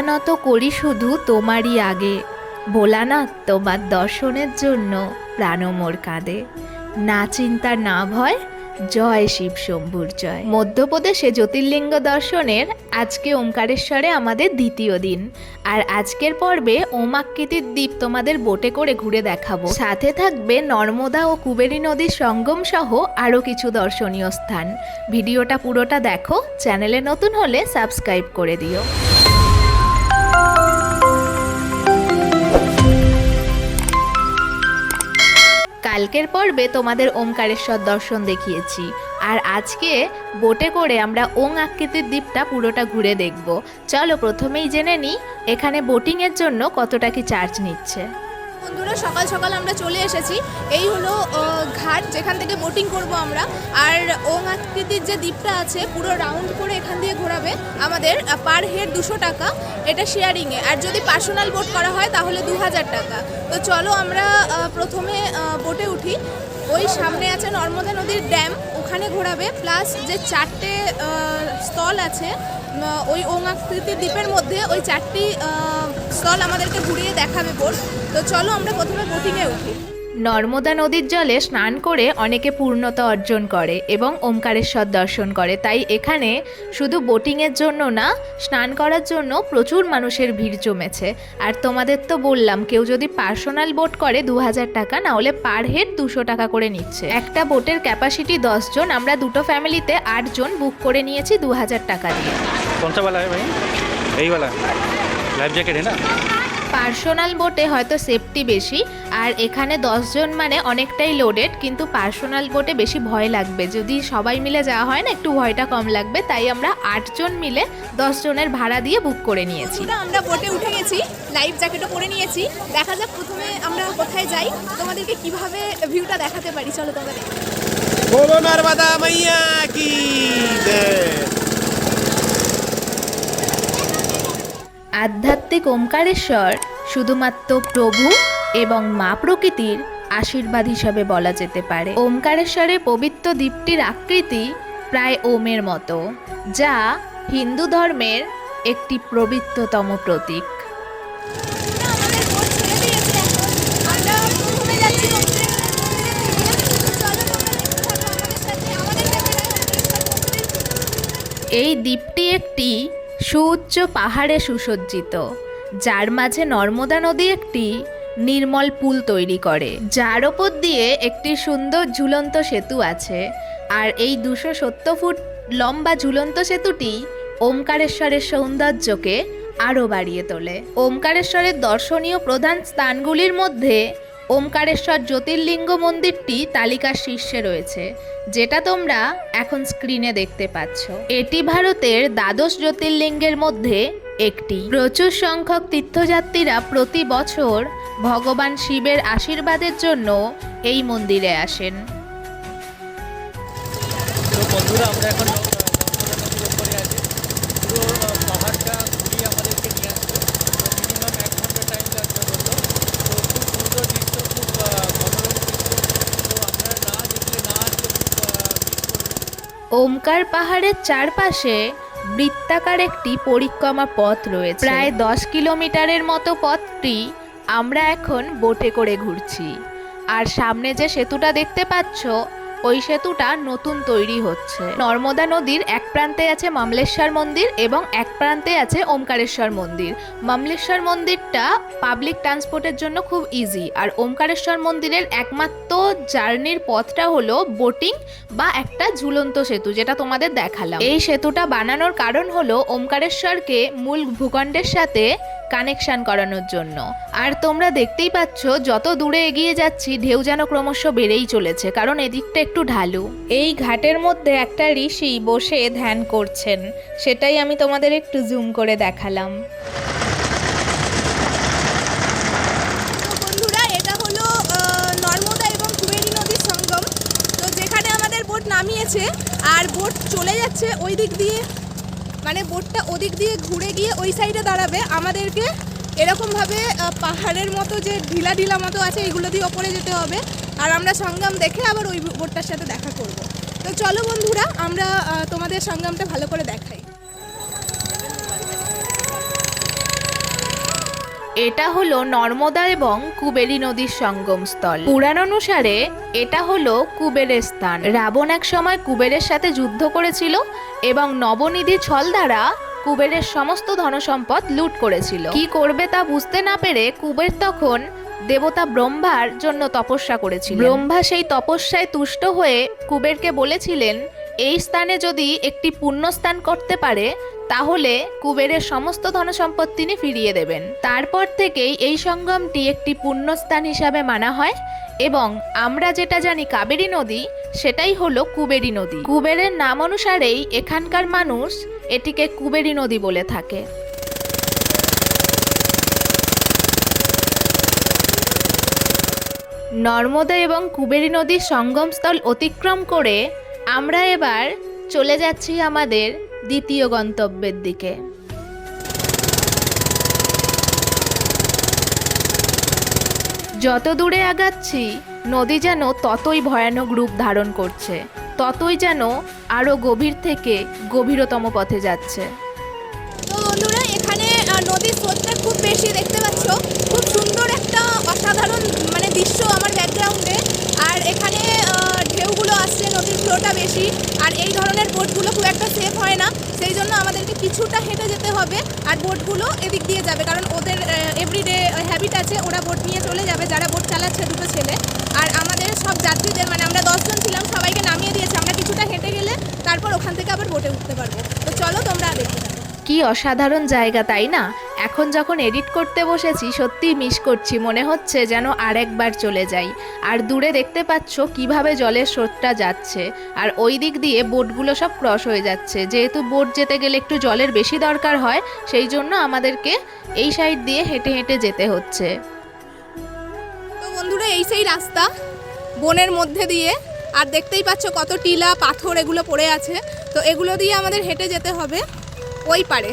নত করি শুধু তোমারই আগে। ভোলানাথ, তোমার দর্শনের জন্য প্রাণমোর কাঁদে। না চিন্তা, না ভয়, জয় শিব শম্ভুর জয়। মধ্যপ্রদেশে জ্যোতির্লিঙ্গ দর্শনের আজকে ওমকারেশ্বরে আমাদের দ্বিতীয় দিন। আর আজকের পর্বে ওমাকৃতির দ্বীপ তোমাদের বোটে করে ঘুরে দেখাবো। সাথে থাকবে নর্মদা ও কুবেরী নদীর সঙ্গম সহ আরও কিছু দর্শনীয় স্থান। ভিডিওটা পুরোটা দেখো, চ্যানেলে নতুন হলে সাবস্ক্রাইব করে দিও। কালকের পর্বে তোমাদের ওমকারেশ্বর দর্শন দেখিয়েছি। আর আজকে বোটে করে আমরা ওং আকৃতির দ্বীপটা পুরোটা ঘুরে দেখব। চলো প্রথমেই জেনে নিই, এখানে বোটিংয়ের জন্য কতটা কি চার্জ নিচ্ছে। বন্ধুরা, সকাল সকাল আমরা চলে এসেছি। এই হলো ঘাট, যেখান থেকে বোটিং করব আমরা। আর ওং আকৃতির যে দ্বীপটা আছে, পুরো রাউন্ড করে এখান দিয়ে ঘোরাবে আমাদের পার হেড দুশো টাকা। এটা শেয়ারিংয়ে আর যদি পার্সোনাল বোট করা হয়, তাহলে দু হাজার টাকা। তো চলো আমরা প্রথমে বোটে উঠি। ওই সামনে আছে নর্মদা নদীর ড্যাম ওখানে ঘোরাবে প্লাস যে চারটে স্থল আছে ওই ওঙাকৃতি দ্বীপের মধ্যে ওই চারটি স্থল আমাদেরকে ঘুরিয়ে দেখাবে বোট তো চলো আমরা প্রথমে বোটিংয়ে উঠি। নর্মদা নদীর জলে স্নান করে অনেকে পূর্ণতা অর্জন করে এবং ওমকারেশ্বর দর্শন করে। তাই এখানে শুধু বোটিংয়ের জন্য না, স্নান করার জন্য প্রচুর মানুষের ভিড় জমেছে। আর তোমাদের তো বললাম, কেউ যদি পার্সোনাল বোট করে দু হাজার টাকা, না হলে পার হেড দুশো টাকা করে নিচ্ছে। একটা বোটের ক্যাপাসিটি দশজন আমরা দুটো ফ্যামিলিতে আটজন বুক করে নিয়েছি দু হাজার টাকা দিয়ে। কোনটা বেলা ভাই? এই বেলা। লাইফ জ্যাকেট পার্সোনাল বোটে হয়তো সেফটি বেশি আর এখানে দশজন মানে অনেকটাই লোডেড কিন্তু পার্সোনাল বোটে বেশি ভয় লাগবে। যদি সবাই মিলে যাওয়া হয় না একটু ভয়টা কম লাগবে তাই আমরা আটজন মিলে দশজনের ভাড়া দিয়ে বুক করে নিয়েছি। আমরা বোটে উঠে গেছি লাইফ জ্যাকেটও পরে নিয়েছি। দেখা যাক প্রথমে আমরা কোথায় যাই তোমাদেরকে কীভাবে ভিউটা দেখাতে পারি চলো তোমাদের আধ্যাত্মিক ওমকারেশ্বর শুধুমাত্র প্রভু এবং মা প্রকৃতির আশীর্বাদ হিসাবে বলা যেতে পারে। ওমকারেশ্বরের পবিত্র দ্বীপটির আকৃতি প্রায় ওমের মতো, যা হিন্দু ধর্মের একটি পবিত্রতম প্রতীক। এই দ্বীপটি একটি সুউচ্চ পাহাড়ে সুসজ্জিত, যার মাঝে নর্মদা নদী একটি নির্মল পুল তৈরি করে। যার ওপর দিয়ে একটি সুন্দর ঝুলন্ত সেতু আছে, আর এই দুশো সত্তর ফুট লম্বা ঝুলন্ত সেতুটি ওমকারেশ্বরের সৌন্দর্যকে আরও বাড়িয়ে তোলে। ওমকারেশ্বরের দর্শনীয় প্রধান স্থানগুলির মধ্যে ওমকারেশ্বর জ্যোতির্লিঙ্গ মন্দিরটি তালিকার শীর্ষে রয়েছে, যেটা তোমরা এখন স্ক্রিনে দেখতে পাচ্ছ। এটি ভারতের দ্বাদশ জ্যোতির্লিঙ্গের মধ্যে একটি। প্রচুর সংখ্যক তীর্থযাত্রীরা প্রতি বছর ভগবান শিবের আশীর্বাদের জন্য এই মন্দিরে আসেন। বন্ধুরা, আমরা এখন নর্মদা নদীর উপরে আছি পুরো আহ, পাহাড়টা ঘুরিয়ে আমাদেরকে নিয়ে আসবে মিনিমাম এক ঘণ্টা টাইম লাগবে বলল তো খুব সুন্দর দৃশ্য খুব আহ, মনোরম দৃশ্য তো আপনারা না দেখলে না আসলে খুব আহ, miss করবেন ওমকার পাহাড়ের চারপাশে বৃত্তাকার একটি পরিক্রমা পথ রয়েছে। প্রায় দশ কিলোমিটারের মতো পথটি আমরা এখন বোটে করে ঘুরছি। আর সামনে যে সেতুটা দেখতে পাচ্ছ ওই সেতুটা নতুন তৈরি হচ্ছে। নর্মদা নদীর এক প্রান্তে আছে মামলেশ্বর মন্দির এবং এক প্রান্তে আছে ওমকারেশ্বর মন্দির। মামলেশ্বর মন্দিরটা পাবলিক ট্রান্সপোর্টের জন্য খুব ইজি আর ওমকারেশ্বর মন্দিরের একমাত্র জার্নির পথটা হলো বোটিং বা একটা ঝুলন্ত সেতু যেটা তোমাদের দেখালাম। এই সেতুটা বানানোর কারণ হলো ওমকারেশ্বরকে মূল ভূখণ্ডের সাথে কানেকশন করানোর জন্য। আর তোমরা দেখতেই পাচ্ছ, যত দূরে এগিয়ে যাচ্ছি, ঢেউ যেন ক্রমশ বেড়েই চলেছে, কারণ এদিকটা একটু ঢালু। এই ঘাটের মধ্যে একটা ঋষি বসে ধ্যান করছেন। সেটাই আমি তোমাদের একটু জুম করে দেখালাম। নামিয়েছে, আর বোট চলে যাচ্ছে ওই দিক দিয়ে। মানে বোটটা ওদিক দিয়ে ঘুরে গিয়ে ওই সাইডে দাঁড়াবে। আমাদেরকে এরকমভাবে পাহাড়ের মতো যে ঢিলা ঢিলা মতো আছে, এগুলো দিয়ে ওপরে যেতে হবে। আর আমরা সঙ্গম দেখে আবার ওই বোটটার সাথে দেখা করব। তো চলো বন্ধুরা, আমরা তোমাদের সঙ্গমটা ভালো করে দেখাই। এটা হলো নর্মদা এবং কুবেরী নদীর সঙ্গমস্থল। পুরাণ অনুসারে এটা হলো কুবেরের স্থান। রাবণ এক সময় কুবেরের সাথে যুদ্ধ করেছিল এবং নবনিধি ছল দ্বারা কুবেরের সমস্ত ধনসম্পদ লুট করেছিল। কি করবে তা বুঝতে না পেরে কুবের তখন দেবতা ব্রহ্মার জন্য তপস্যা করেছিল ব্রহ্মা সেই তপস্যায় তুষ্ট হয়ে কুবেরকে বলেছিলেন এই স্থানে যদি একটি পুণ্যস্থান করতে পারে, তাহলে কুবেরের সমস্ত ধনসম্পদ তিনি ফিরিয়ে দেবেন। তারপর থেকেই এই সঙ্গমটি একটি পুণ্যস্থান হিসাবে মানা হয় এবং আমরা যেটা জানি কাবেরী নদী, সেটাই হলো কুবেরী নদী। কুবেরের নাম অনুসারেই এখানকার মানুষ এটিকে কুবেরী নদী বলে থাকে। নর্মদা এবং কুবেরী নদীর সঙ্গমস্থল অতিক্রম করে আমরা এবার চলে যাচ্ছি আমাদের দ্বিতীয় গন্তব্যের দিকে। যত দূরে আগাচ্ছি, নদী যেন ততই ভয়ানক রূপ ধারণ করছে, ততই যেন আরও গভীর থেকে গভীরতম পথে যাচ্ছে। তো বন্ধুরা, এখানে নদীর স্রোতটা খুব বেশি দেখতে পাচ্ছ। খুব সুন্দর একটা অসাধারণ মানে দৃশ্য আমার ব্যাকগ্রাউন্ডে আর এখানে ঢেউগুলো আসছে নদীর ফ্লোটা বেশি, আর এই ধরনের বোটগুলো খুব একটা সেফ হয় না, সেই জন্য আমাদেরকে কিছুটা হেঁটে যেতে হবে, আর বোটগুলো এদিক দিয়ে যাবে, কারণ ওদের এভরিডে হ্যাবিট আছে, ওরা বোট নিয়ে চলে যাবে, যারা বোট চালাচ্ছে দুটো ছেলে, আর আমাদের সব যাত্রীদের মানে আমরা দশজন ছিলাম, সবাইকে নামিয়ে দিয়েছে, আমরা কিছুটা হেঁটে গেলে তারপর ওখান থেকে আবার বোটে উঠতে পারব। তো চলো তোমরা দেখতে কি অসাধারণ জায়গা, তাই না? এখন যখন এডিট করতে বসেছি, সত্যিই মিস করছি। মনে হচ্ছে যেন আরেকবার চলে যাই। আর দূরে দেখতে পাচ্ছ কীভাবে জলের স্রোতটা যাচ্ছে। আর ওই দিক দিয়ে বোটগুলো সব ক্রস হয়ে যাচ্ছে। যেহেতু বোট যেতে গেলে একটু জলের বেশি দরকার হয়, সেই জন্য আমাদেরকে এই সাইড দিয়ে হেঁটে হেঁটে যেতে হচ্ছে। তো বন্ধুরা, এই সেই রাস্তা বনের মধ্যে দিয়ে। আর দেখতেই পাচ্ছ কত টিলা, পাথর এগুলো পড়ে আছে। তো এগুলো দিয়ে আমাদের হেঁটে যেতে হবে ওই পারে।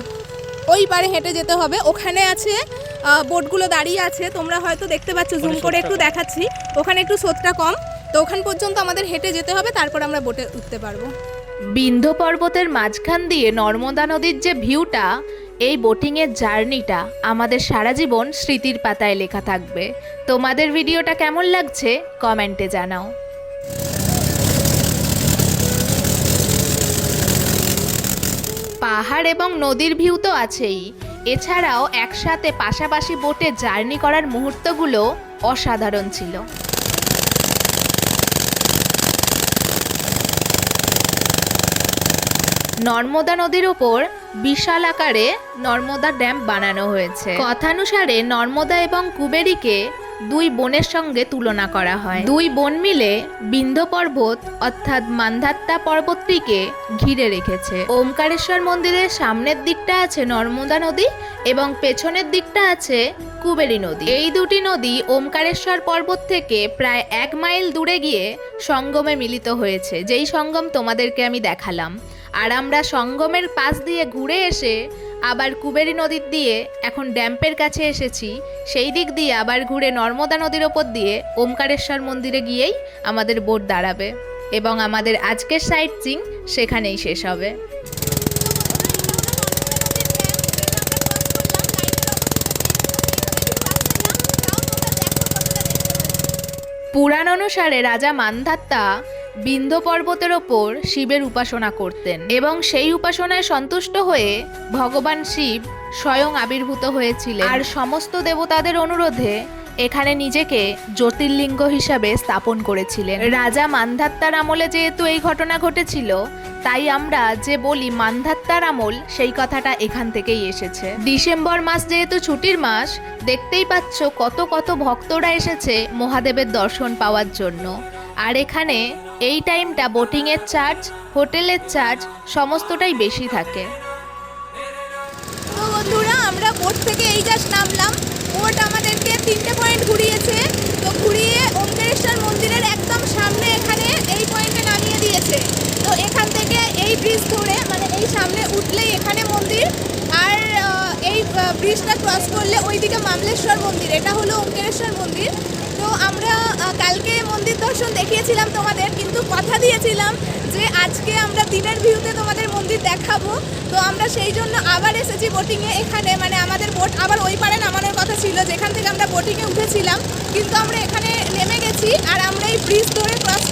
ওই পারে হেঁটে যেতে হবে। ওখানে আছে বোটগুলো দাঁড়িয়ে আছে। তোমরা হয়তো দেখতে পাচ্ছ জুম করে একটু দেখাচ্ছি। ওখানে একটু স্রোতটা কম। তো ওখান পর্যন্ত আমাদের হেঁটে যেতে হবে তারপর আমরা বোটে উঠতে পারব। বিন্ধ্য পর্বতের মাঝখান দিয়ে নর্মদা নদীর যে ভিউটা এই বোটিংয়ের জার্নিটা আমাদের সারা জীবন স্মৃতির পাতায় লেখা থাকবে। তোমাদের ভিডিওটা কেমন লাগছে কমেন্টে জানাও। পাহাড় এবং নদীর ভিউ তো আছেই। এছাড়াও একসাথে পাশাপাশি বোটে জার্নি করার মুহূর্তগুলো অসাধারণ ছিল। নর্মদা নদীর ওপর বিশাল আকারে নর্মদা ড্যাম বানানো হয়েছে। কথানুসারে নর্মদা এবং কুবেরীকে দুই বোনের সঙ্গে তুলনা করা হয়। দুই বোন মিলে বিন্ধ্য পর্বত অর্থাৎ মান্ধাত্তা পর্বতটিকে ঘিরে রেখেছে। ওমকারেশ্বর মন্দিরের সামনের দিকটা আছে নর্মদা নদী এবং পেছনের দিকটা আছে কুবেরী নদী। এই দুটি নদী ওমকারেশ্বর পর্বত থেকে প্রায় এক মাইল দূরে গিয়ে সঙ্গমে মিলিত হয়েছে। যেই সঙ্গম তোমাদেরকে আমি দেখালাম। আর আমরা সঙ্গমের পাশ দিয়ে ঘুরে এসে আবার কুবেরী নদীর দিয়ে এখন ড্যাম্পের কাছে এসেছি। সেই দিক দিয়ে আবার ঘুরে নর্মদা নদীর ওপর দিয়ে ওমকারেশ্বর মন্দিরে গিয়েই আমাদের বোট দাঁড়াবে এবং আমাদের আজকের সাইট সিং সেখানেই শেষ হবে। পুরাণ অনুসারে রাজা মান্ধাত্তা বিন্ধ্য পর্বতের ওপর শিবের উপাসনা করতেন এবং সেই উপাসনায় সন্তুষ্ট হয়ে ভগবান শিব স্বয়ং আবির্ভূত হয়েছিলেন। আর সমস্ত দেবতাদের অনুরোধে এখানে নিজেকে জ্যোতির্লিঙ্গ হিসাবে স্থাপন করেছিলেন। রাজা মান্ধাত্তার আমলে যেহেতু এই ঘটনা ঘটেছিল, তাই আমরা যে বলি মান্ধাত্তার আমল, সেই কথাটা এখান থেকেই এসেছে। ডিসেম্বর মাস যেহেতু ছুটির মাস, দেখতেই পাচ্ছ কত কত ভক্তরা এসেছে মহাদেবের দর্শন পাওয়ার জন্য। আর এখানে এই টাইমটা বোটিংয়ের চার্জ, হোটেলের চার্জ সমস্তটাই বেশি থাকে। তো বন্ধুরা, আমরা বোট থেকে এই জাস্ট নামলাম। বোট আমাদেরকে তিনটে পয়েন্ট ঘুরিয়েছে। তো ঘুরিয়ে ওমকারেশ্বর মন্দিরের একদম সামনে এখানে এই পয়েন্টে নামিয়ে দিয়েছে। তো এখান থেকে এই ব্রিজ ধরে মানে এই সামনে উঠলেই এখানে মন্দির। আর এই ব্রিজটা ক্রস করলে ওইদিকে মামলেশ্বর মন্দির। এটা হলো ওমকারেশ্বর মন্দির। আমরা কালকে মন্দির দর্শন দেখিয়েছিলাম তোমাদের, কিন্তু কথা দিয়েছিলাম যে আজকে আমরা দিনের ভিউতে তোমাদের মন্দির দেখাবো। তো আমরা সেই জন্য আবার এসেছি বোটিংয়ে এখানে মানে আমাদের বোট আবার ওই পারে নামানোর কথা ছিল, যেখান থেকে আমরা বোটিংয়ে উঠেছিলাম। কিন্তু আমরা এখানে নেমে গেছি আর আমরা এই ব্রিজ ধরে ক্রস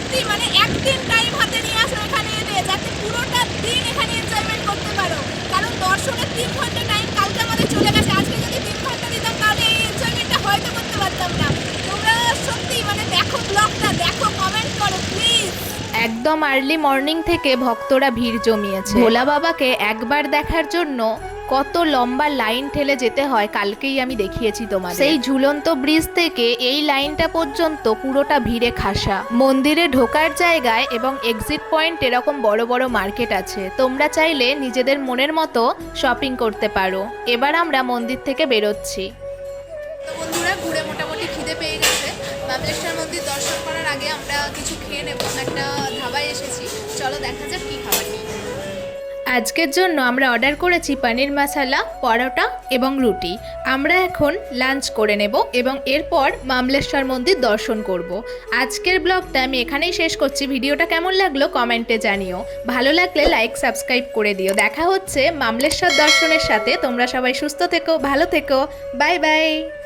সত্যি মানে একদিন টাইম হাতে নিয়ে আসো এখানে এনে যাতে পুরোটা দিন এখানে এনজয়মেন্ট করতে পারো। কারণ দর্শনের তিন ঘণ্টা টাইম কালকে আমাদের চলে গেছে আজকে যদি তিন ঘণ্টা দিতাম তাহলে এই এনজয়মেন্টটা হয়তো করতে পারতাম না। তোমরা সত্যি মানে দেখো ব্লগটা দেখো কমেন্ট করো প্লিজ একদম আর্লি মর্নিং থেকে ভক্তরা ভিড় জমিয়েছে। ভোলা বাবাকে একবার দেখার জন্য কত লম্বা লাইন ঠেলে যেতে হয় কালকেই আমি দেখিয়েছি তোমার সেই ঝুলন্ত ব্রিজ থেকে এই লাইনটা পর্যন্ত পুরোটা ভিড়ে খাসা। মন্দিরে ঢোকার জায়গায় এবং এক্সিট পয়েন্ট এরকম বড় বড় মার্কেট আছে। তোমরা চাইলে নিজেদের মনের মতো শপিং করতে পারো। এবার আমরা মন্দির থেকে বেরোচ্ছি। বন্ধুরা ঘুরে মোটামুটি খিদে পেয়ে গেছে। বাবলেশ্বর মন্দির দর্শন করার আগে আমরা কিছু খেয়ে নেব। একটা ধাবায় এসেছি। চলো দেখা যাক আজকের জন্য আমরা অর্ডার করেছি পনির মশালা, পরোটা এবং রুটি। আমরা এখন লাঞ্চ করে নেব এবং এরপর মামলেশ্বর মন্দির দর্শন করব। আজকের ব্লগটা আমি এখানেই শেষ করছি। ভিডিওটা কেমন লাগল কমেন্টে জানিও। ভালো লাগলে লাইক, সাবস্ক্রাইব করে দিও। দেখা হচ্ছে মামলেশ্বর দর্শনের সাথে। তোমরা সবাই সুস্থ থেকো, ভালো থেকো। Bye bye.